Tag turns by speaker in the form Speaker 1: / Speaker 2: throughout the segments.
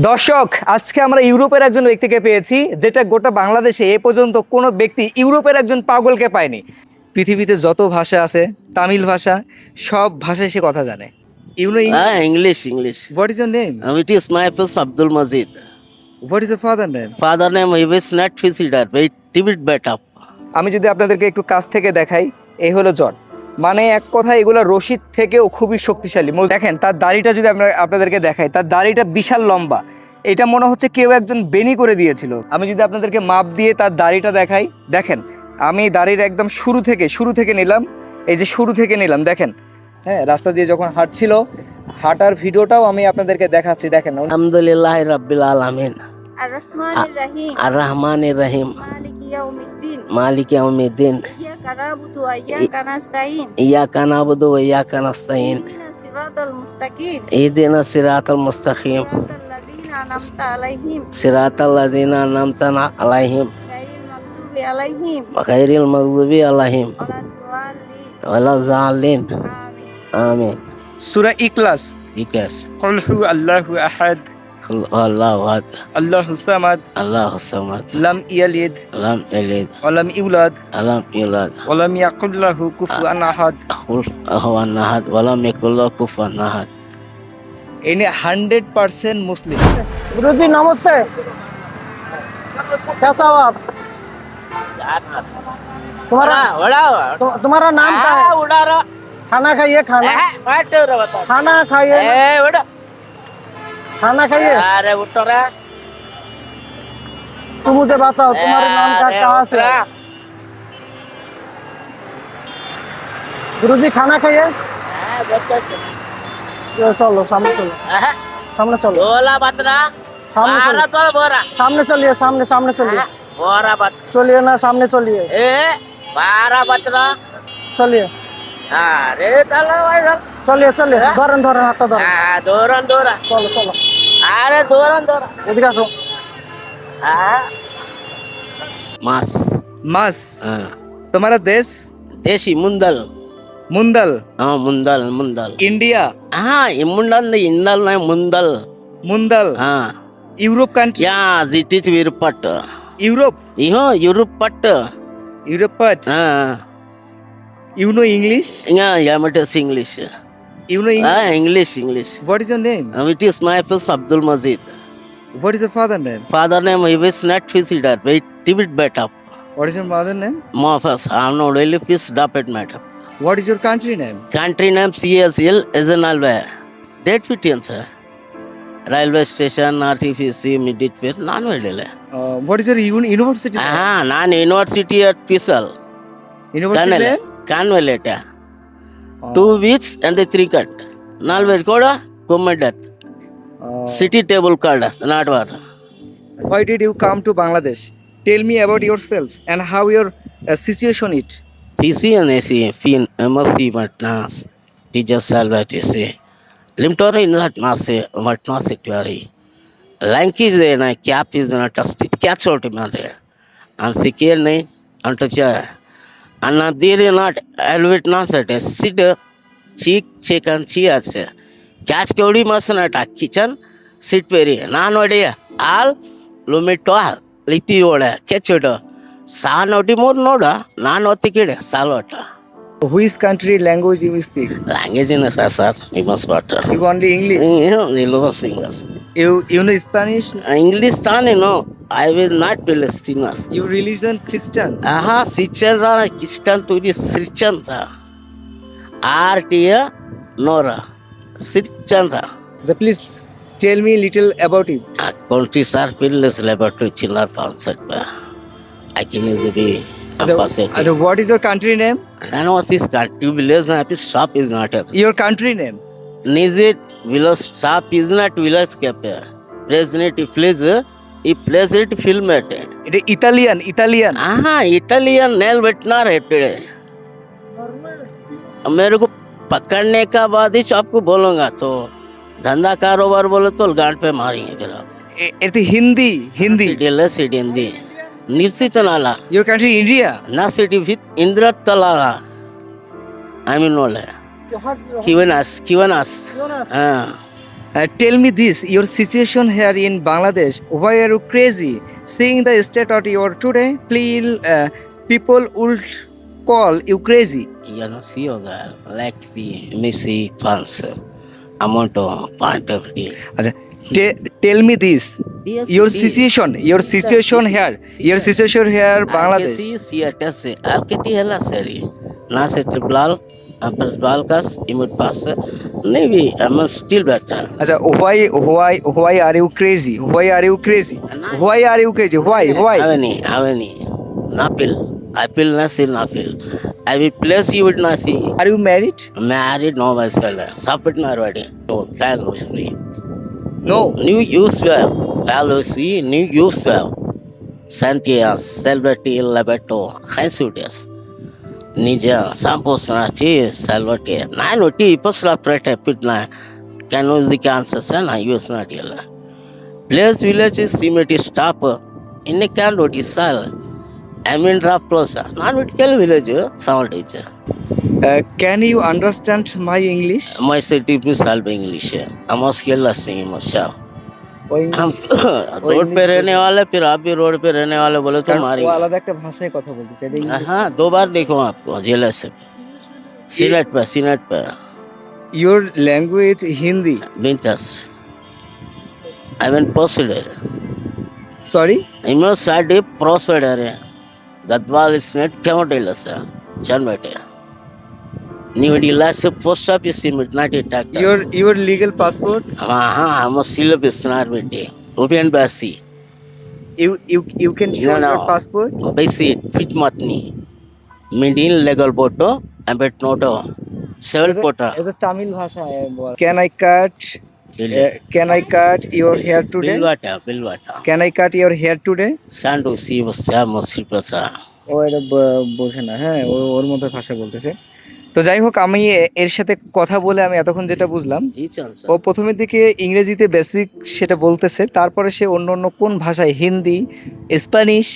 Speaker 1: দর্শক আজকে আমরা ইউরোপের একজন ব্যক্তিকে পেয়েছি যেটা গোটা বাংলাদেশে এ পর্যন্ত কোনো ব্যক্তি ইউরোপের একজন পাগলকে পায়নি পৃথিবীতে যত ভাষা আছে তামিল ভাষা সব ভাষায় সে কথা জানে you know
Speaker 2: Ah, English, English.
Speaker 1: What is your
Speaker 2: name it is my first Abdul Majid.
Speaker 1: What is your father name
Speaker 2: Father name he was not visitor. Wait, Tibet better.
Speaker 1: আমি যদি আপনাদেরকে একটু কাছ থেকে দেখাই এই হলো জট মানে এক কথা এগুলো রশিদ থেকেও খুবই শক্তিশালী। দেখেন তার দাড়িটা যদি আমরা আপনাদেরকে দেখাই তার দাড়িটা বিশাল লম্বা। এটা মনে হচ্ছে কেউ একজন বেনি করে দিয়েছিল। আমি যদি আপনাদেরকে মাপ দিয়ে তার দাড়িটা দেখাই দেখেন আমি দাড়ির একদম শুরু থেকে শুরু থেকে নিলাম এই যে শুরু থেকে নিলাম দেখেন। হ্যাঁ রাস্তা দিয়ে যখন হাঁটছিল হাঁটার ভিডিওটাও আমি আপনাদেরকে দেখাচ্ছি দেখেন।
Speaker 2: আলহামদুলিল্লাহ রাব্বিল আলামিন।
Speaker 3: আর রহমান
Speaker 2: রহিম। আর
Speaker 3: রহমান রহিম। মালিক
Speaker 2: ইয়াউমিদ্দিন। মালিক
Speaker 3: ইয়াউমিদ্দিন। ইyyaka na'budu wa
Speaker 2: iyyaka nasta'in iyyaka na'budu wa iyyaka nasta'in
Speaker 3: siratal mustaqim
Speaker 2: ihdina siratal mustaqim siratal ladzina an'amta 'alaihim ghairil maghdubi 'alaihim wala
Speaker 3: dhalin
Speaker 2: amin
Speaker 1: সূরা ইখলাস
Speaker 2: ইখলাস
Speaker 1: কুল হু আল্লাহু আহাদ
Speaker 2: Qul Allahu ahad.
Speaker 1: الله الصمد
Speaker 2: Allahu samad.
Speaker 1: لم يلد
Speaker 2: Lam yalid.
Speaker 1: ولم يولد
Speaker 2: Lam yulad.
Speaker 1: ولم يقل له كفوا أحد
Speaker 2: Qul huwan ahad. Walam yakul lahu kufuwan ahad.
Speaker 1: इन्हें hundred percent मुस्लिम
Speaker 4: गुरु जी नमस्ते कैसा हो आप तुम्हारा तु- तुम्हारा नाम क्या है खाना खाइए खाना खाना खाइए खाना खाइए
Speaker 2: अरे उठो रे
Speaker 4: तुम मुझे बताओ तुम्हारे नाम का कहाँ से गुरु जी खाना खाइए चलो सामने चलो सामने चलो
Speaker 2: बोला बतरा
Speaker 4: सामने चलो
Speaker 2: बोरा
Speaker 4: सामने चलिए सामने सामने चलिए
Speaker 2: बोरा बत
Speaker 4: चलिए ना सामने चलिए
Speaker 2: ए बारा बतरा
Speaker 4: चलिए
Speaker 2: अरे चलो भाई चलिए चलिए
Speaker 4: धरन धरन
Speaker 2: हाथ धरन धरन
Speaker 4: धरन चलो
Speaker 2: चलो అరే
Speaker 1: దూరం
Speaker 2: దూరం
Speaker 1: ఎందుకోసం మాస్
Speaker 2: మాస్ తుమారా
Speaker 1: దేశ్
Speaker 2: దేశీ ముందల్ ముందల్
Speaker 1: ముందల్
Speaker 2: ముందల్ ఇండియా ఏముండదు ఇందల్ ముందల్ ముందల్
Speaker 1: Europe
Speaker 2: country
Speaker 1: yeah that
Speaker 2: is యూరోపట్ Europe
Speaker 1: ఇహో
Speaker 2: యూరోప్ పట్ యూరోప్
Speaker 1: పట్ you
Speaker 2: know
Speaker 1: English yeah yeah
Speaker 2: మట్ English You know
Speaker 1: English? Ah,
Speaker 2: English, English. What
Speaker 1: is your name? Um,
Speaker 2: it is my first Abdul Majid.
Speaker 1: What is your father name?
Speaker 2: Father name, he was not fish eater, wait, Tibet better.
Speaker 1: What is your mother name?
Speaker 2: Mofas, I'm not really fish, drop it matter.
Speaker 1: What is your country name?
Speaker 2: Country name CSL is an alway. Date fitting, sir. Railway station, R T P C ಮಿಡಿಟ್
Speaker 1: What is your ಹೇಳಿಲ್ಲ
Speaker 2: what is your university ಹಾಂ
Speaker 1: ನಾನು
Speaker 2: University?
Speaker 1: At
Speaker 2: ಪೀಸಲ್ university two weeks and three cut ನಾಲ್ವೇರ್ ಕೂಡ government City table card, not war.
Speaker 1: Why did you come to Bangladesh? Tell me about yourself and how your uh, situation it.
Speaker 2: TC and AC, Fin, MSC, Matnas, Teacher Salva TC. Limtori not Nasi, Matnas Security. Lank is there, cap is not trusted, catch out him there. And Sikil, untouchable. and touch And not there not elevate not at a sit, cheek, check and cheers. Catch Cody must not a kitchen, sit very. Non idea. All, lumit all. Litti oda, catch it. ಸಾ ನೋಟಿ ಮೂರು ನೋಡ ನಾನು ಒತ್ತಿ ಕಿಡೆ ಸಾಲ್ವಟ
Speaker 1: Which country language you speak?
Speaker 2: Language in SSR, you must water.
Speaker 1: You only English?
Speaker 2: Yeah, you know singers.
Speaker 1: You, you know Spanish?
Speaker 2: English, you know. I will not be listeners.
Speaker 1: You religion Christian?
Speaker 2: Aha, Christian, Christian to the Christian. R.T.A. Nora. Christian.
Speaker 1: So please tell me little about it.
Speaker 2: ah Country sir, Pillis Laboratory Chiller Concert. I can
Speaker 1: be.
Speaker 2: percentage.
Speaker 1: Uh, what is your country name?
Speaker 2: I know Ranavasis country village happy shop is not happy.
Speaker 1: Your country name?
Speaker 2: Nizit village shop is not village cafe. President please ఈ place ఏంటి film
Speaker 1: అంటే ఇది Italian Italian
Speaker 2: ఆహా Italian నేల పెట్టినారు ఎప్పుడే मेरे को पकड़ने का बाद ही आपको बोलूँगा तो धंधा कारोबार बोले तो गांड पे मारेंगे फिर आप
Speaker 1: Hindi Hindi
Speaker 2: Hindi Nipsitanala.
Speaker 1: Your country, India?
Speaker 2: Nasiti with Indra Talala. I mean, no. Kiwanas, Kiwanas. Uh.
Speaker 1: Uh, tell me this your situation here in Bangladesh. Why are you crazy? Seeing the state of your today, please, uh, people will call you crazy.
Speaker 2: You know, see all that. Like the Missy Pulse. amount of part of it.
Speaker 1: আচ্ছা tell me this your situation your situation here your situation here bangladesh
Speaker 2: siyatas alketi hela seri naset blal আপনার বালকাস emote পাস নেবি আমার still better
Speaker 1: আচ্ছা why why why are you crazy why are you crazy why are you crazy why why
Speaker 2: আবেনি আবেনি নাপিল আপিল না সিল নাপিল I will place you with Nasi.
Speaker 1: Are you married?
Speaker 2: Married, no, myself. Sapit Narwadi. No, that was free.
Speaker 1: No,
Speaker 2: New Usual, LOC, New Usual, Santia, Selvati, Labato, High ನಿಜ ಸಂಪೂರ್ಣಿ ಸಲ್ವಟಿ ನಾನು ಒಟ್ಟಿ ಇಪ್ಪಸ್ಲ ಪ್ರೇಟ್ ಎಪ್ಪಿಟ್ನ ಕ್ಯಾನ್ ದಿ ಕ್ಯಾನ್ಸರ್ಸ್ ನಾ use ಮಾಡಿಲ್ಲ place village ಸಿಮೆಟಿ ಸ್ಟಾಪ್ ಇನ್ನು ಕ್ಯಾನ್ ಒಟ್ಟಿ ಸಾಲ್ ಐ ಮೀನ್ ಡ್ರಾಪ್ ಪ್ಲಸ್ ನಾನು ಒಟ್ಟು ಕೆಲವು village sound ಇಜ್ಜ closer. Non medical village, sound teacher.
Speaker 1: Uh, can you understand my English?
Speaker 2: My city is help English. I'm a skill singing myself. हम road पे रहने वाले फिर आप भी रोड पे रहने वाले बोले तो
Speaker 1: কারণ ও
Speaker 2: मारेंगे
Speaker 1: আলাদা একটা ভাষায় কথা বলতেছে এটা ইংলিশ
Speaker 2: हाँ दो बार देखो आपको जिले से सिलेट पे सिलेट पे
Speaker 1: your language Hindi
Speaker 2: बिंटस I mean procedure
Speaker 1: sorry
Speaker 2: emo side procedure है गद्वाल स्नेट केमोटेल से चल new ডি লাসে পোস্ট অফিসে মিটনাটি টাক
Speaker 1: ইওর ইওর লিগ্যাল পাসপোর্ট
Speaker 2: হ্যাঁ হ্যাঁ আমার সিলেবাস
Speaker 1: নার বেটে ওবিয়ান বাসি you
Speaker 2: you can
Speaker 1: show your
Speaker 2: passport fit মাতনি middle legal photo এম্বেট নোটো সেভেল
Speaker 1: ফটো তামিল ভাষায় can I cut can I cut your hair
Speaker 2: today বিলওয়াটা
Speaker 1: বিলওয়াটা can I cut your hair
Speaker 2: today Sandow C ওয়াজ
Speaker 1: ও এটা বোঝেনা হ্যাঁ ওর মতো ভাষা বলতেছে। তো যাই হোক আমি এর সাথে কথা বলে আমি এতক্ষণ যেটা বুঝলাম ও প্রথমের দিকে ইংরেজিতে বেসিক সেটা বলতেছে তারপরে সে অন্য অন্য কোন ভাষায় হিন্দি স্প্যানিশ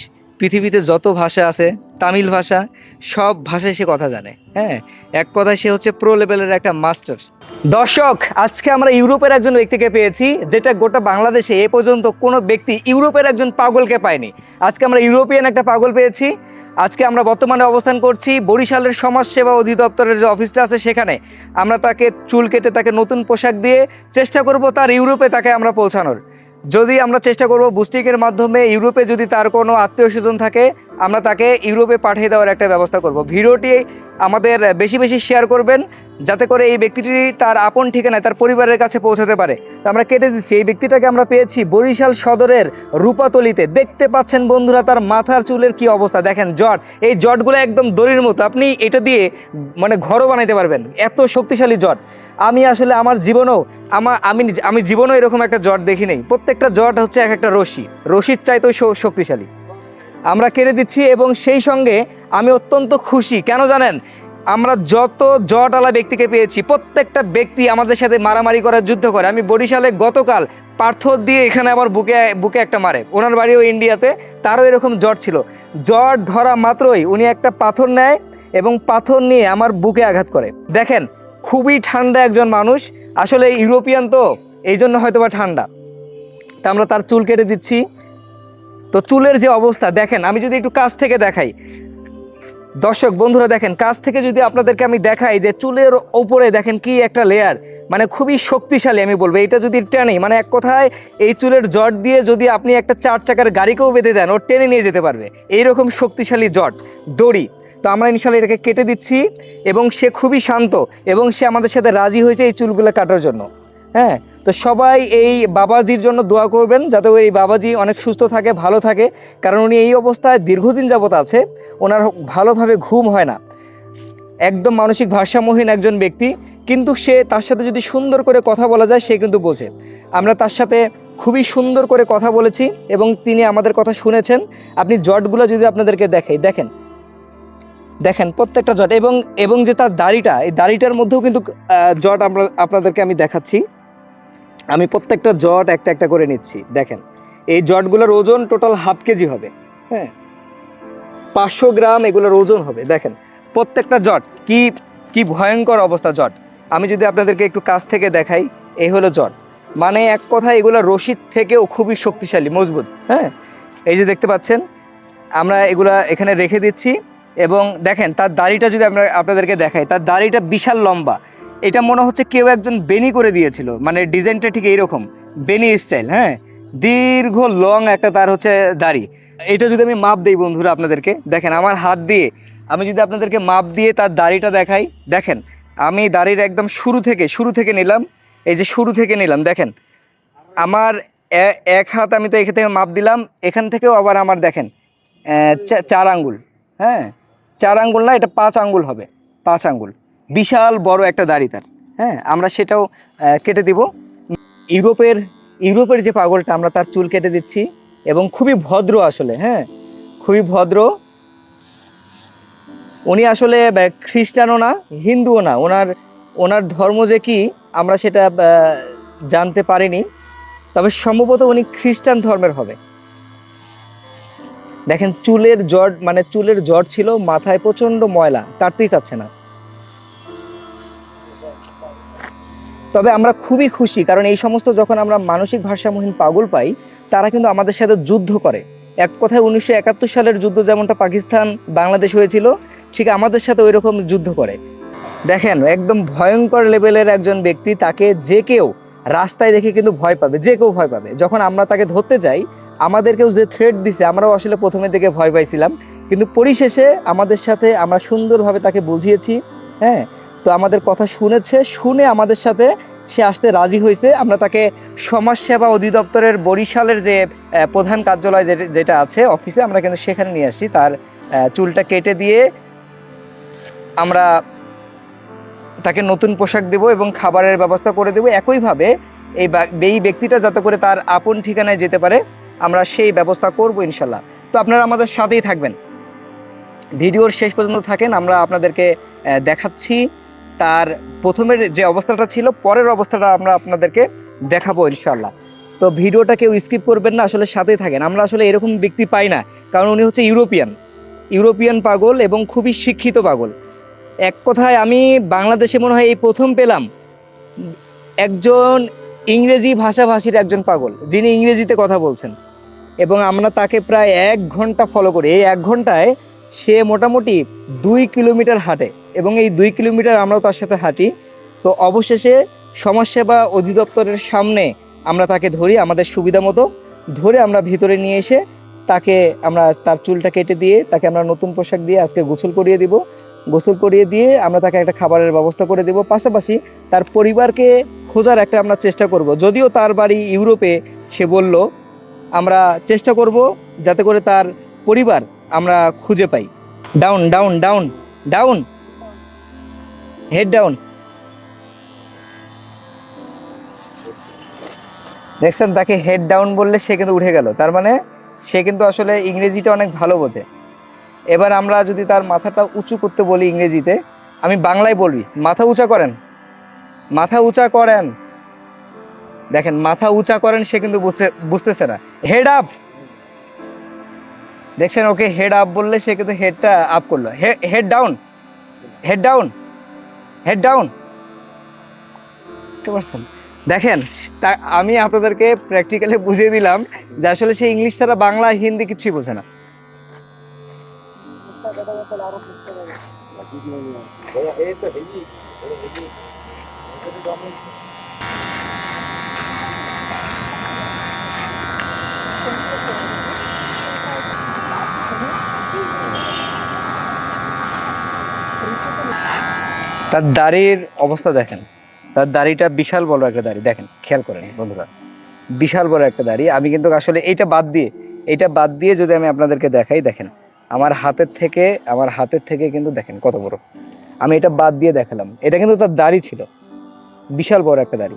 Speaker 1: পৃথিবীতে যত ভাষা আছে, তামিল ভাষা, সব ভাষায় সে কথা জানে হ্যাঁ? এক কথায় সে হচ্ছে প্রো লেভেলের একটা মাস্টার দর্শক, আজকে আমরা ইউরোপের একজন ব্যক্তিকে পেয়েছি, যেটা গোটা বাংলাদেশে এ পর্যন্ত কোনো ব্যক্তি ইউরোপের একজন পাগলকে পায়নি। আজকে আমরা ইউরোপিয়ান একটা পাগল পেয়েছি। আজকে আমরা বর্তমানে অবস্থান করছি বরিশালের সমাজসেবা অধিদপ্তরের যে অফিসটা আছে সেখানে। আমরা তাকে চুল কেটে তাকে নতুন পোশাক দিয়ে চেষ্টা করব তার ইউরোপে তাকে আমরা পৌঁছানোর। যদি আমরা চেষ্টা করব বুস্টিকের মাধ্যমে ইউরোপে যদি তার কোনো আত্মীয় স্বজন থাকে আমরা তাকে ইউরোপে পাঠিয়ে দেওয়ার একটা ব্যবস্থা করব। ভিডিওটি আমাদের বেশি বেশি শেয়ার করবেন, যাতে করে এই ব্যক্তিটি তার আপন ঠিকানায় তার পরিবারের কাছে পৌঁছাতে পারে। তো আমরা কেটে দিচ্ছি। এই ব্যক্তিটাকে আমরা পেয়েছি বরিশাল সদরের রূপাতলিতে। দেখতে পাচ্ছেন বন্ধুরা তার মাথার চুলের কি অবস্থা। দেখেন জট। এই জটগুলো একদম দড়ির মতো। আপনি এটা দিয়ে মানে ঘরও বানাইতে পারবেন। এত শক্তিশালী জট। আমি আসলে আমার জীবনেও আমার আমি আমি জীবনেও এরকম একটা জট দেখি নেই। প্রত্যেকটা জট হচ্ছে এক একটা রশি রশির চাইতেও শক্তিশালী। আমরা কেড়ে দিচ্ছি এবং সেই সঙ্গে আমি অত্যন্ত খুশি। কেন জানেন? আমরা যত জটওয়ালা ব্যক্তিকে পেয়েছি, প্রত্যেকটা ব্যক্তি আমাদের সাথে মারামারি করার যুদ্ধ করে। আমি বরিশালে গতকাল পাথর দিয়ে এখানে আমার বুকে বুকে একটা মারে। ওনার বাড়িও ইন্ডিয়াতে, তারও এরকম জট ছিল। জট ধরা মাত্রই উনি একটা পাথর নেয় এবং পাথর নিয়ে আমার বুকে আঘাত করে। দেখেন, খুবই ঠান্ডা একজন মানুষ। আসলে ইউরোপিয়ান তো এই জন্য হয়তো বা ঠান্ডা। তা আমরা তার চুল কেটে দিচ্ছি। তো চুলের যে অবস্থা, দেখেন, আমি যদি একটু কাছ থেকে দেখাই। দর্শক, বন্ধুরা, দেখেন, কাছ থেকে যদি আপনাদেরকে আমি দেখাই যে চুলের ওপরে দেখেন কি একটা লেয়ার মানে খুবই শক্তিশালী আমি বলব। এটা যদি টেনে মানে এক কথায় এই চুলের জট দিয়ে যদি আপনি একটা চার চাকার গাড়িকেও বেঁধে দেন, ও টেনে নিয়ে যেতে পারবে। এইরকম শক্তিশালী জট, দড়ি। তো আমরা ইনশাল্লাহ এটাকে কেটে দিচ্ছি এবং সে খুবই শান্ত এবং সে আমাদের সাথে রাজি হয়েছে এই চুলগুলো কাটার জন্য। হ্যাঁ তো সবাই এই বাবাজির জন্য দোয়া করবেন যাতে এই বাবাজি অনেক সুস্থ থাকে, ভালো থাকে। কারণ উনি এই অবস্থায় দীর্ঘদিন যাবত আছে, ওনার ভালোভাবে ঘুম হয় না। একদম মানসিক ভারসাম্যহীন একজন ব্যক্তি, কিন্তু সে তার সাথে যদি সুন্দর করে কথা বলা যায়, সে কিন্তু বোঝে। আমরা তার সাথে খুবই সুন্দর করে কথা বলেছি এবং তিনি আমাদের কথা শুনেছেন। আপনি জটগুলো যদি আপনাদেরকে দেখাই, দেখেন। দেখেন প্রত্যেকটা জট এবং এবং যে তার দাড়িটা, এই দাড়িটার মধ্যেও কিন্তু জট আমরা, আপনাদেরকে আমি দেখাচ্ছি। আমি প্রত্যেকটা জট একটা একটা করে নিচ্ছি, দেখেন। এই জটগুলোর ওজন টোটাল হাফ কেজি হবে হ্যাঁ? পাঁচশো গ্রাম এগুলোর ওজন হবে, দেখেন। প্রত্যেকটা জট, কি কি ভয়ঙ্কর অবস্থা জট। আমি যদি আপনাদেরকে একটু কাছ থেকে দেখাই, এই হলো জট। মানে এক কথা এগুলো রশিদ থেকেও খুবই শক্তিশালী, মজবুত হ্যাঁ? এই যে দেখতে পাচ্ছেন, আমরা এগুলা এখানে রেখে দিচ্ছি এবং দেখেন, তার দাড়িটা যদি আমরা আপনাদেরকে দেখাই, তার দাড়িটা বিশাল লম্বা এটা মনে হচ্ছে কেউ একজন বেনি করে দিয়েছিল। মানে ডিজাইনটা ঠিক এইরকম বেনি স্টাইল হ্যাঁ? দীর্ঘ লং একটা তার হচ্ছে দাড়ি। এটা যদি আমি মাপ দিই বন্ধুরা আপনাদেরকে, দেখেন আমার হাত দিয়ে, আমি যদি আপনাদেরকে মাপ দিয়ে তার দাড়িটা দেখাই, দেখেন, আমি দাড়ির একদম শুরু থেকে শুরু থেকে নিলাম, এই যে শুরু থেকে নিলাম, দেখেন, আমার এক হাত আমি তো এখান থেকে মাপ দিলাম, এখান থেকেও আবার আমার দেখেন চার আঙ্গুল হ্যাঁ? চার আঙ্গুল না, এটা পাঁচ আঙ্গুল হবে, পাঁচ আঙ্গুল। বিশাল বড় একটা দাড়ি তার। হ্যাঁ আমরা সেটাও কেটে দিব। ইউরোপের ইউরোপের যে পাগলটা, আমরা তার চুল কেটে দিচ্ছি এবং খুবই ভদ্র আসলে হ্যাঁ খুবই ভদ্র। উনি আসলে খ্রিস্টানও না, হিন্দুও না। ওনার ওনার ধর্ম যে কি, আমরা সেটা জানতে পারিনি। তবে সম্ভবত উনি খ্রিস্টান ধর্মের হবে। দেখেন, চুলের জট মানে চুলের জট ছিল, মাথায় প্রচণ্ড ময়লা, কাটতেই চাচ্ছে না। তবে আমরা খুবই খুশি, কারণ এই সমস্ত যখন আমরা মানসিক ভারসাম্যহীন পাগল পাই, তারা কিন্তু আমাদের সাথে যুদ্ধ করে। এক কথায় উনিশশো একাত্তর সালের যুদ্ধ যেমনটা পাকিস্তান, বাংলাদেশ হয়েছিল, ঠিক আমাদের সাথে ওই রকম যুদ্ধ করে। দেখেন, একদম ভয়ঙ্কর লেভেলের একজন ব্যক্তি তাকে যে কেউ রাস্তায় দেখে কিন্তু ভয় পাবে, যে কেউ ভয় পাবে। যখন আমরা তাকে ধরতে যাই, আমাদেরকেও যে থ্রেট দিছে, আমরাও আসলে প্রথমের দিকে ভয় পাইছিলাম। কিন্তু পরিশেষে আমাদের সাথে আমরা সুন্দরভাবে তাকে বুঝিয়েছি হ্যাঁ? তো আমাদের কথা শুনেছে, শুনে আমাদের সাথে সে আসতে রাজি হয়েছে। আমরা তাকে সমাজসেবা অধিদপ্তরের বরিশালের যে প্রধান কার্যালয় যেটা আছে অফিসে, আমরা কিন্তু সেখানে নিয়ে আসছি তার চুলটা কেটে দিয়ে আমরা তাকে নতুন পোশাক দেব এবং খাবারের ব্যবস্থা করে দেব। একইভাবে এই এই ব্যক্তিটা যাতে করে তার আপন ঠিকানায় যেতে পারে, আমরা সেই ব্যবস্থা করব ইনশাল্লাহ তো আপনারা আমাদের সাথেই থাকবেন। ভিডিওর শেষ পর্যন্ত থাকেন, আমরা আপনাদেরকে দেখাচ্ছি। তার প্রথমের যে অবস্থাটা ছিল, পরের অবস্থাটা আমরা আপনাদেরকে দেখাবো ইনশাল্লাহ তো ভিডিওটা কেউ স্কিপ করবেন না, আসলে সাথেই থাকেন। আমরা আসলে এরকম ব্যক্তি পাই না, কারণ উনি হচ্ছে ইউরোপিয়ান। ইউরোপিয়ান পাগল এবং খুবই শিক্ষিত পাগল। এক কথায় আমি বাংলাদেশে মনে হয় এই প্রথম পেলাম একজন ইংরেজি ভাষাভাষীর একজন পাগল, যিনি ইংরেজিতে কথা বলছেন। এবং আমরা তাকে প্রায় এক ঘণ্টা ফলো করি। এই এক ঘন্টায় সে মোটামুটি দুই কিলোমিটার হাঁটে। এবং এই দুই কিলোমিটার আমরাও তার সাথে হাঁটি। তো অবশেষে সমাজসেবা অধিদপ্তরের সামনে আমরা তাকে ধরি আমাদের সুবিধা মতো। ধরে আমরা ভিতরে নিয়ে এসে তাকে আমরা তার চুলটা কেটে দিয়ে তাকে আমরা নতুন পোশাক দিয়ে আজকে গোসল করিয়ে দিব। গোসল করিয়ে দিয়ে আমরা তাকে একটা খাবারের ব্যবস্থা করে দেব। পাশাপাশি তার পরিবারকে খোঁজার একটা আমরা চেষ্টা করব। যদিও তার বাড়ি ইউরোপে, সে বলল, আমরা চেষ্টা করব যাতে করে তার পরিবার আমরা খুঁজে পাই। Down down down down. Head down দেখছেন? তাকে হেড ডাউন বললে সে কিন্তু উঠে গেল। তার মানে সে কিন্তু আসলে ইংরেজিটা অনেক ভালো বোঝে। এবার আমরা যদি তার মাথাটা উঁচু করতে বলি ইংরেজিতে, আমি বাংলায় বলবি। মাথা উঁচা করেন। মাথা উঁচা করেন। দেখেন, মাথা উঁচা করেন সে কিন্তু বুঝতে বুঝতেছে না। হেড আপ দেখছেন? ওকে হেড আপ বললে সে কিন্তু হেডটা আপ করল। Head down head down head down বুঝতে পারছেন দেখেন, তা- আমি আপনাদেরকে প্র্যাকটিক্যালি বুঝিয়ে দিলাম যে আসলে সে ইংলিশ ছাড়া বাংলা, হিন্দি কিছুই বোঝে না। তার দাড়ির অবস্থা দেখেন। তার দাড়িটা বিশাল বড় একটা দাড়ি। দেখেন, খেয়াল করেন বন্ধুরা। বিশাল বড় একটা দাড়ি। আমি কিন্তু আসলে এইটা বাদ দিয়ে, এইটা বাদ দিয়ে যদি আমি আপনাদেরকে দেখাই, দেখেন, আমার হাতের থেকে, আমার হাতের থেকে কিন্তু দেখেন কত বড়। আমি এটা বাদ দিয়ে দেখালাম। এটা কিন্তু তার দাড়ি ছিল। বিশাল বড় একটা দাড়ি।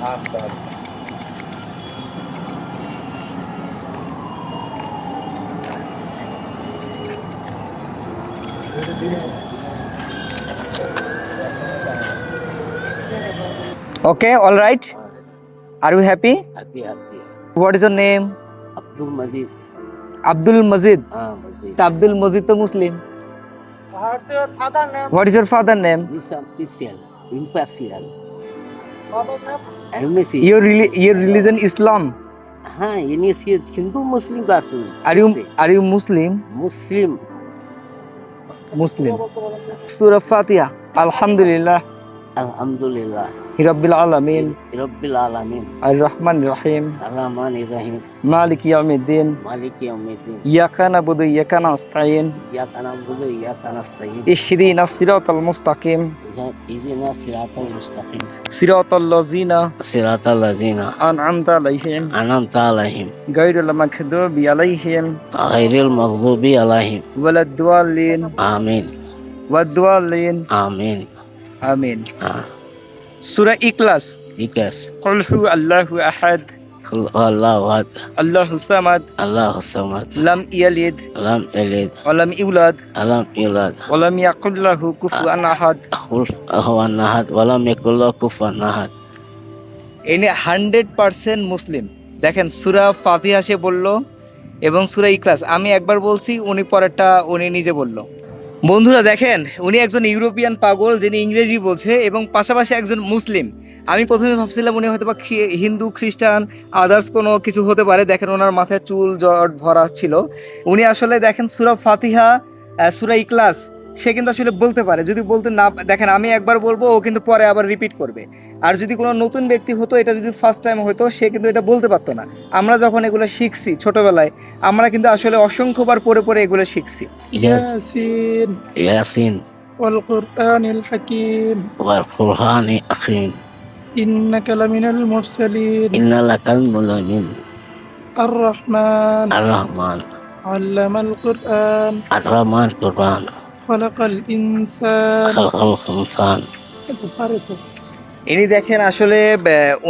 Speaker 1: আচ্ছা আচ্ছা Okay, all right. Are you happy?
Speaker 2: Happy, happy.
Speaker 1: What is your name?
Speaker 2: Abdul Majid.
Speaker 1: Abdul Majid
Speaker 2: Ah, Majid.
Speaker 1: Abdul Majid তো মুসলিম
Speaker 4: What's your father name?
Speaker 1: What is your father name
Speaker 2: This official, impartial.
Speaker 4: Father name?
Speaker 2: MSc.
Speaker 1: Your your religion ইসলাম
Speaker 2: हाँ initiate Hindu Muslim person.
Speaker 1: Are you are you Muslim
Speaker 2: Muslim.
Speaker 1: মুসলিম। সূরা ফাতিয়া আলহামদুলিল্লাহ।
Speaker 2: Alhamdulillah.
Speaker 1: রাব্বিল আলামিন
Speaker 2: Rabbil Alamin.
Speaker 1: আর রহমান রহিম
Speaker 2: Ar-Rahman Ar-Rahim.
Speaker 1: মালিক ইয়াউমিদ্দিন
Speaker 2: Malik Yawmiddin.
Speaker 1: ইয়াকা নাবুদু ইয়াকা নাস্তাইন
Speaker 2: na'budu wa iyyaka nasta'in.
Speaker 1: ইহদিনাস সিরাতাল মুস্তাকিম
Speaker 2: Ihdina siratal mustaqim.
Speaker 1: সিরাতাল লাযিনা
Speaker 2: Siratal ladzina
Speaker 1: আন'আমতা আলাইহিম
Speaker 2: an'amta alaihim.
Speaker 1: গায়রুল মাগদুবি আলাইহিম
Speaker 2: Ghairil maghdubi alaihim.
Speaker 1: ওয়ালাদ-দাল্লিন
Speaker 2: Amin.
Speaker 1: ওয়াদ-দাল্লিন
Speaker 2: Amin.
Speaker 1: আমিন
Speaker 2: Ah,
Speaker 1: সূরা ইখলাস
Speaker 2: Ikas.
Speaker 1: কুল হু আল্লাহু আহাদ
Speaker 2: Qul huwallahu ahad.
Speaker 1: আল্লাহু সামাদ
Speaker 2: Allahu samad.
Speaker 1: লাম ইয়ালিদ
Speaker 2: Lam yalid.
Speaker 1: ওয়া লাম ইউলাদ
Speaker 2: Alam yulad.
Speaker 1: ওয়া লাম ইয়াকুল লাহু কুফুয়ান আহাদ
Speaker 2: Qul huwan ahad. Walam yakul lahu kufuwan ahad.
Speaker 1: ইনি হান্ড্রেড পার্সেন্ট মুসলিম দেখেন সুরা ফাতিহা সে বলল এবং সুরা ইকলাস আমি একবার বলছি উনি পরেরটা উনি নিজে বলল বন্ধুরা, দেখেন, উনি একজন ইউরোপিয়ান পাগল যিনি ইংরেজি বোঝে এবং পাশাপাশি একজন মুসলিম। আমি প্রথমে ভাবছিলাম উনি হয়তো বা হিন্দু, খ্রিস্টান, আদার্স কোনো কিছু হতে পারে। দেখেন, ওনার মাথায় চুল, জট, ভরা ছিল। উনি আসলে দেখেন, সুরা ফাতিহা সুরা ইখলাস সে কিন্তু আসলে বলতে পারে। যদি বলতে না দেখেন আমি একবার বলব ও কিন্তু পরে আবার রিপিট করবে। আর যদি কোনো নতুন ব্যক্তি হতো এটা যদি ফার্স্ট টাইম হতো সে কিন্তু এটা বলতে পারতো না। আমরা যখন এগুলো শিখছি ছোটবেলায় আমরা কিন্তু আসলে অসংখ্যবার পরে পরে এগুলো শিখছি।
Speaker 4: ইয়াসিন। ইয়াসিন।
Speaker 2: আর রহমান
Speaker 1: ইনি দেখেন আসলে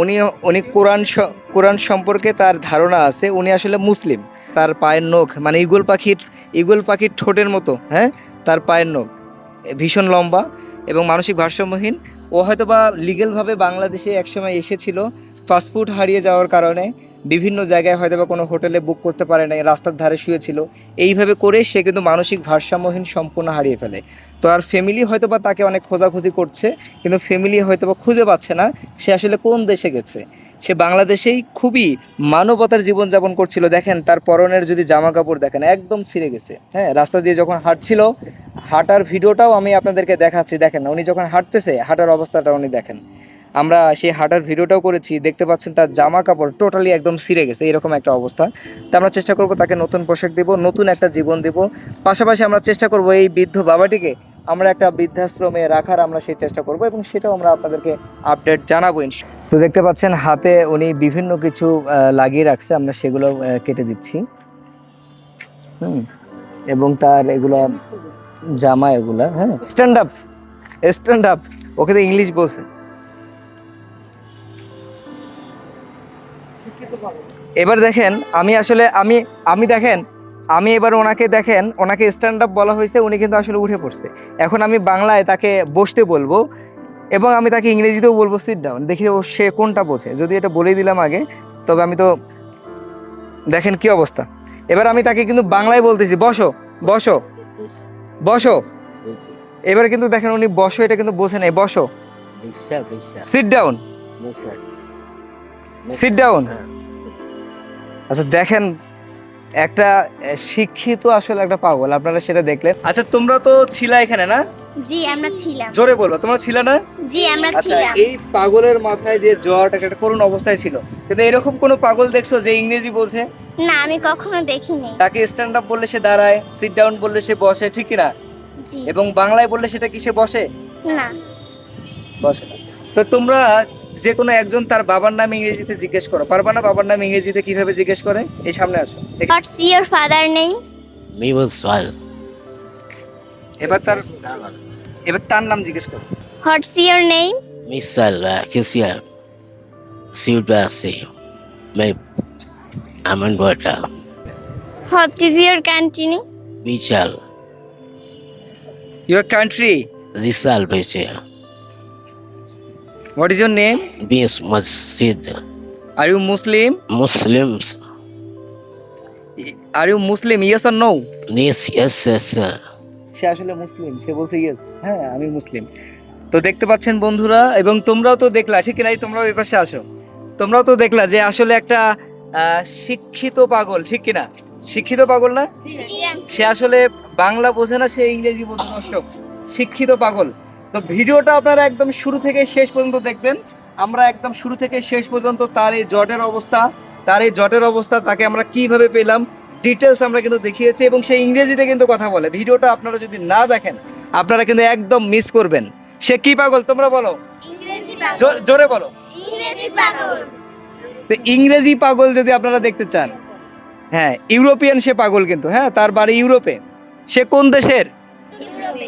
Speaker 1: উনি উনি কোরআন কোরআন সম্পর্কে তার ধারণা আছে উনি আসলে মুসলিম। তার পায়ের নখ মানে ইগুল পাখির ইগুল পাখির ঠোঁটের মতো হ্যাঁ? তার পায়ের নখ ভীষণ লম্বা এবং মানসিক ভারসাম্যহীন। ও হয়তো বা লিগেলভাবে বাংলাদেশে একসময় এসেছিল ফাস্টফুড হারিয়ে যাওয়ার কারণে। বিভিন্ন জায়গায় হয়তো বা কোনো হোটেলে বুক করতে পারে নাই, রাস্তার ধারে শুয়েছিল। এইভাবে করে সে কিন্তু মানসিক ভারসাম্যহীন সম্পূর্ণ হারিয়ে ফেলে। তো আর ফ্যামিলি হয়তো বা তাকে অনেক খোঁজাখুঁজি করছে, কিন্তু ফ্যামিলি হয়তো বা খুঁজে পাচ্ছে না সে আসলে কোন দেশে গেছে। সে বাংলাদেশেই খুবই মানবতার জীবনযাপন করছিল। দেখেন, তার পরনের যদি জামা কাপড় দেখেন, একদম ছিঁড়ে গেছে। হ্যাঁ রাস্তা দিয়ে যখন হাঁটছিল, হাঁটার ভিডিওটাও আমি আপনাদেরকে দেখাচ্ছি। দেখেন, উনি যখন হাঁটতেছে, হাঁটার অবস্থাটা উনি দেখেন। আমরা সেই হাঁটার ভিডিওটাও করেছি, দেখতে পাচ্ছেন তার জামা কাপড় টোটালি একদম ছিঁড়ে গেছে, এরকম একটা অবস্থা। তো আমরা চেষ্টা করব তাকে নতুন পোশাক দেব, নতুন একটা জীবন দেব। পাশাপাশি আমরা চেষ্টা করব এই বৃদ্ধ বাবাটিকে আমরা একটা বৃদ্ধাশ্রমে রাখার আমরা সেই চেষ্টা করব এবং সেটাও আমরা আপনাদেরকে আপডেট জানাব তো দেখতে পাচ্ছেন হাতে উনি বিভিন্ন কিছু লাগিয়ে রাখছে, আমরা সেগুলো কেটে দিচ্ছি। হুম, এবং তার এগুলা জামা এগুলা হ্যাঁ stand up stand up okay তো ইংলিশ বলছে। এবার দেখেন আমি আসলে আমি আমি দেখেন আমি এবার ওনাকে দেখেন ওনাকে স্ট্যান্ড আপ বলা হয়েছে উনি কিন্তু আসলে উঠে পড়ছে। এখন আমি বাংলায় তাকে বসতে বলব এবং আমি তাকে ইংরেজিতেও বলব সিট ডাউন দেখি ও সে কোনটা বোঝে। যদি এটা বলেই দিলাম আগে তবে আমি তো দেখেন কি অবস্থা। এবার আমি তাকে কিন্তু বাংলায় বলতেছি বসো বসো বসো। এবার কিন্তু দেখেন উনি বসো এটা কিন্তু বোঝে নাই বসো. সিট ডাউন সিট ডাউন আচ্ছা দেখেন একটা শিক্ষিত আসলে একটা পাগল আপনারা সেটা দেখলেন। আচ্ছা তোমরা তো ছিলা এখানে না?
Speaker 3: জি আমরা ছিলাম।
Speaker 1: জোরে বলবা তোমরা ছিলা না?
Speaker 3: জি আমরা
Speaker 1: আচ্ছা
Speaker 3: ছিলাম।
Speaker 1: এই পাগলের মাথায় যে জ্বর একটা করুণ অবস্থায় ছিল কিন্তু এরকম কোন পাগল দেখছ যে ইংরেজি বোঝে?
Speaker 3: না আমি কখনো দেখিনি।
Speaker 1: তাকে স্ট্যান্ড আপ বললে সে দাঁড়ায় সিট ডাউন বললে সে বসে ঠিক কি না?
Speaker 3: জি।
Speaker 1: এবং বাংলায় বললে সেটা কি সে বসে?
Speaker 3: না।
Speaker 1: বসে না। তো তোমরা যে কোনো একজন তার বাবার নাম ইংরেজিতে জিজ্ঞেস করো পারবা না বাবার নাম ইংরেজিতে কীভাবে জিজ্ঞেস করে এই সামনে আসো দেখি।
Speaker 3: What's your father
Speaker 2: name was swal.
Speaker 1: এবার তার এবার তার নাম জিজ্ঞেস করো
Speaker 3: what's your name
Speaker 2: Misal, kisia. Siut basi. May aman bota.
Speaker 3: What is your country
Speaker 2: Bichal.
Speaker 1: Your country
Speaker 2: Zisal beche.
Speaker 1: What is your name
Speaker 2: Bis masjid.
Speaker 1: Are you Muslim
Speaker 2: Muslims.
Speaker 1: Are you Muslim yes or no
Speaker 2: Nis yes yes.
Speaker 1: সে আসলে মুসলিম সে বলছে yes হ্যাঁ আমি মুসলিম তো দেখতে পাচ্ছেন বন্ধুরা এবং তোমরাও তো দেখলা ঠিক নাই? তোমরাও এই পাশে আসো। তোমরাও তো দেখলা যে আসলে একটা আহ, শিক্ষিত পাগল ঠিক কিনা শিক্ষিত পাগল না? সে আসলে বাংলা বোঝে না সে ইংরেজি বোঝে দর্শক। শিক্ষিত পাগল। তো ভিডিওটা আপনারা একদম শুরু থেকে শেষ পর্যন্ত দেখবেন। আমরা একদম শুরু থেকে শেষ পর্যন্ত তার এই জটের অবস্থা তার এই জটের অবস্থা তাকে আমরা কীভাবে পেলাম ডিটেলস আমরা কিন্তু দেখিয়েছি এবং সে ইংরেজিতে কিন্তু কথা বলে। ভিডিওটা আপনারা যদি না দেখেন আপনারা কিন্তু একদম মিস করবেন। সে কি পাগল? তোমরা বলো। জোরে বলো। তো ইংরেজি পাগল যদি আপনারা দেখতে চান হ্যাঁ ইউরোপিয়ান সে পাগল কিন্তু হ্যাঁ তার বাড়ি ইউরোপে। সে কোন দেশের?
Speaker 3: ইউরোপে।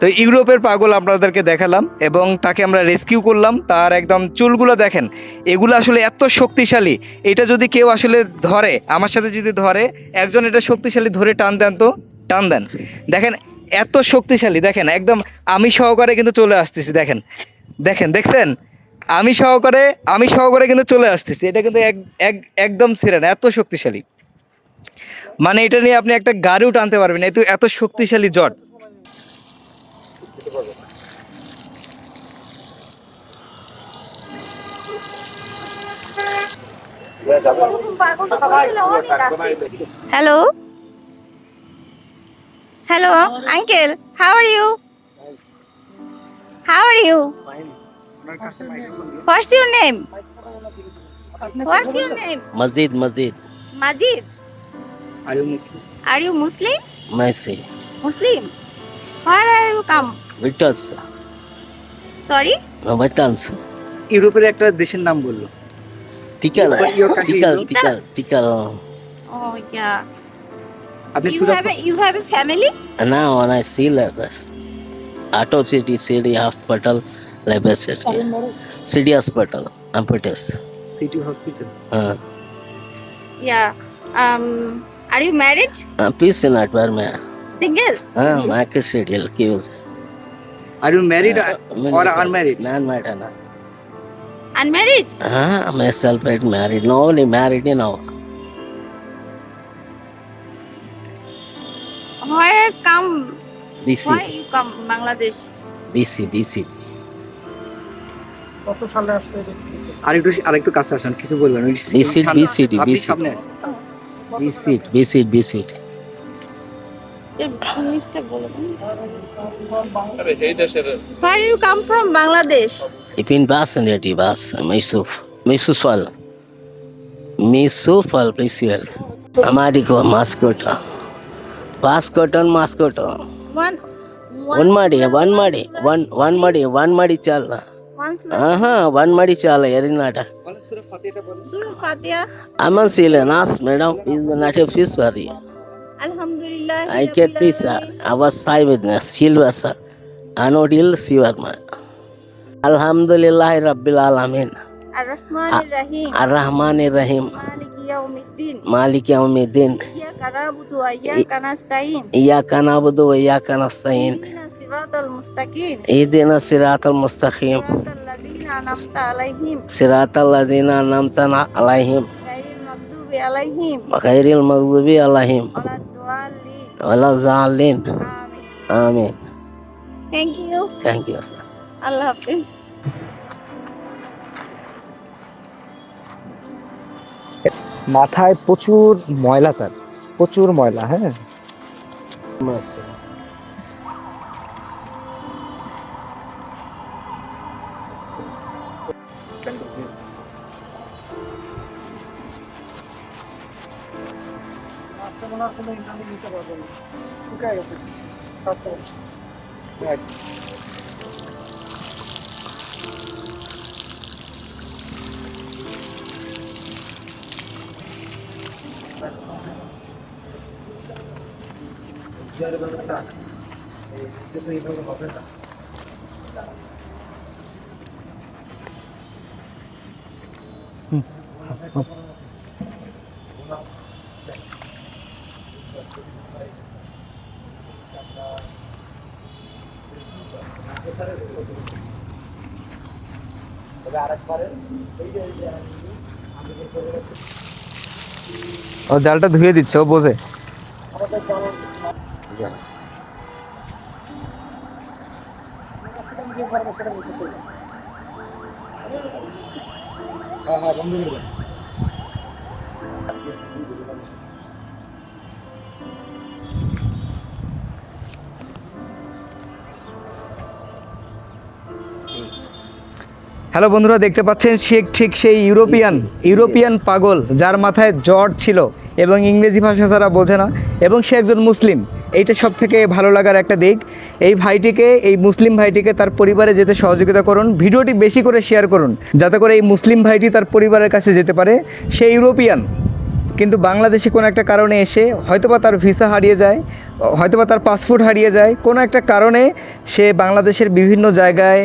Speaker 1: তো ইউরোপের পাগল আপনাদেরকে দেখালাম এবং তাকে আমরা রেস্কিউ করলাম। তার একদম চুলগুলো দেখেন, এগুলো আসলে এত শক্তিশালী। এটা যদি কেউ আসলে ধরে, আমার সাথে যদি ধরে, একজন এটা শক্তিশালী ধরে টান দেন তো? টান দেন। দেখেন, এত শক্তিশালী, দেখেন, একদম আমি সহকারে কিন্তু চলে আসতেছি, দেখেন। দেখেন, দেখছেন? আমি সহকারে আমি সহকারে কিন্তু চলে আসতেছি। এটা কিন্তু এক, এক- একদম সিরেন এত শক্তিশালী। মানে এটা নিয়ে আপনি একটা গাড়িও টানতে পারবেন এত এত শক্তিশালী জট।
Speaker 5: Hello. Hello, uncle. How are you? How are you? What's your name? What's your name?
Speaker 2: Masjid, masjid.
Speaker 5: Majid.
Speaker 1: Are you Muslim?
Speaker 5: Are you Muslim?
Speaker 2: Messi.
Speaker 5: Muslim. Where are you come?
Speaker 2: Vitals.
Speaker 5: Sorry?
Speaker 2: No, Vitals.
Speaker 1: ইউরোপের একটা দেশের নাম বলল
Speaker 2: Tikal.
Speaker 1: But your country,
Speaker 2: Tikal,
Speaker 1: no?
Speaker 2: tikal, tikal.
Speaker 5: Oh yeah.
Speaker 1: আপনি
Speaker 5: You
Speaker 1: Surat
Speaker 5: have a, you have a family?
Speaker 2: Now when I see like this, Auto City, City Hospital, Labor City. City Hospital, Amputis.
Speaker 1: City hospital
Speaker 2: Uh,
Speaker 5: Yeah. Um. Are you married?
Speaker 2: uh, peace in that where me.
Speaker 5: Single?
Speaker 2: Uh, my city, kills.
Speaker 1: Are you married or unmarried?
Speaker 2: Non married. No.
Speaker 5: Unmarried?
Speaker 2: Uh, myself is married. No, only married, you know.
Speaker 5: Where come?
Speaker 2: BC,
Speaker 5: Why you come Bangladesh?
Speaker 2: BC, BC.
Speaker 4: কত সালে আসছে
Speaker 1: আর একটু আর একটু কাছে আসেন কিছু বলবেন ওই
Speaker 2: বিসিট,
Speaker 1: ঠান্ডা।
Speaker 2: বিসিট,
Speaker 1: আপনি
Speaker 2: বিসিট।
Speaker 1: সামনে আসেন
Speaker 2: BC, BC, BC.
Speaker 5: Where you come from Bangladesh?
Speaker 2: Ich bin Basenretti, Bas, Meisuf. Meisufal. Meisufal, Prisiel. Amadiko, Mascota. Pascoton, Mascota.
Speaker 5: One.
Speaker 2: One madi, one madi, one one madi, one madi chala.
Speaker 5: One surah
Speaker 2: Aha, one madi chala, Erinata.
Speaker 1: বলেন সূরা ফাতিহাটা বলেন
Speaker 5: Surah Fatiha.
Speaker 2: Aman Sila, Nas, madam,
Speaker 5: Alhamdulillah.
Speaker 2: I get this, uh, I was side with Silva, sir. Anodil Sivarma. Alhamdulillah, Rabbil Alamin.
Speaker 5: Ar-Rahman Ar-Rahim.
Speaker 2: Ar-Rahman Rahim.
Speaker 5: Maliki Yawmiddin.
Speaker 2: Malik Yawmiddin.
Speaker 5: Iyyaka na'budu wa iyyaka nasta'in.
Speaker 2: إياك نعبد وإياك نستعين
Speaker 5: Ihdina siratal mustaqim.
Speaker 2: اهدنا الصراط المستقيم
Speaker 5: Siratal ladzina an'amta alaihim.
Speaker 2: صراط الذين أنعمت عليهم
Speaker 5: Ghairil maghdubi alaihim.
Speaker 2: غير المغضوب عليهم
Speaker 5: ওয়ালাজালিন
Speaker 2: আমিন
Speaker 5: thank you
Speaker 2: thank you sir
Speaker 5: আল্লাহ হাফিজ
Speaker 1: মাথায় প্রচুর ময়লা তার প্রচুর ময়লা হ্যাঁ Thank you.
Speaker 4: মাছটা মনে হয় কোনো ইন্টারভিউ নিতে পারবে না শুকায় গেছে সাতটা
Speaker 1: और जाल धुए दीच बोझे। हाँ हाँ बंद হ্যালো বন্ধুরা, দেখতে পাচ্ছেন সে ঠিক সেই ইউরোপিয়ান ইউরোপিয়ান পাগল যার মাথায় জ্বর ছিল এবং ইংরেজি ভাষা ছাড়া বোঝে না এবং সে একজন মুসলিম। এইটা সব থেকে ভালো লাগার একটা দিক। এই ভাইটিকে, এই মুসলিম ভাইটিকে তার পরিবারে যেতে সহযোগিতা করুন, ভিডিওটি বেশি করে শেয়ার করুন, যাতে করে এই মুসলিম ভাইটি তার পরিবারের কাছে যেতে পারে। সে ইউরোপিয়ান, কিন্তু বাংলাদেশে কোনো একটা কারণে এসে হয়তোবা তার ভিসা হারিয়ে যায়। হয়তোবা তার পাসপোর্ট হারিয়ে যায়। কোনো একটা কারণে সে বাংলাদেশের বিভিন্ন জায়গায়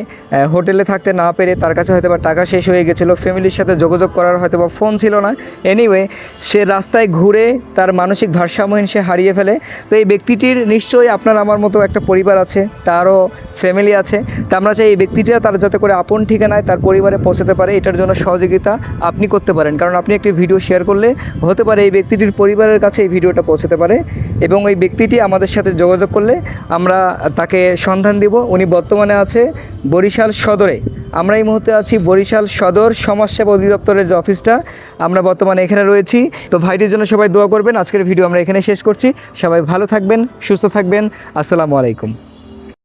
Speaker 1: হোটেলে থাকতে না পেরে তার কাছে হয়তোবা টাকা শেষ হয়ে গেছিল। ফ্যামিলির সাথে যোগাযোগ করার হয়তোবা ফোন ছিল না। এনিওয়ে সে রাস্তায় ঘুরে তার মানসিক ভারসাম্যহীন সে হারিয়ে ফেলে। তো এই ব্যক্তিটির নিশ্চয়ই আপনার আমার মতো একটা পরিবার আছে, তারও ফ্যামিলি আছে। তা আমরা চাই এই ব্যক্তিটা তার যাতে করে আপন ঠিকানায় তার পরিবারে পৌঁছাতে পারে, এটার জন্য সহযোগিতা আপনি করতে পারেন। কারণ আপনি একটি ভিডিও শেয়ার করলে হতে পারে এই ব্যক্তিটির পরিবারের কাছে এই ভিডিওটা পৌঁছাতে পারে এবং ওই ব্যক্তিটি আমাদের সাথে যোগাযোগ করলে আমরা তাকে সন্ধান দিব। উনি বর্তমানে আছে বরিশাল সদরে। আমরা এই মুহূর্তে আছি বরিশাল সদর সমাজসেবা অধিদপ্তরের যে অফিসটা, আমরা বর্তমানে এখানে রয়েছি। তো ভাইটির জন্য সবাই দোয়া করবেন। আজকের ভিডিও আমরা এখানে শেষ করছি। সবাই ভালো থাকবেন, সুস্থ থাকবেন। আসসালামু আলাইকুম।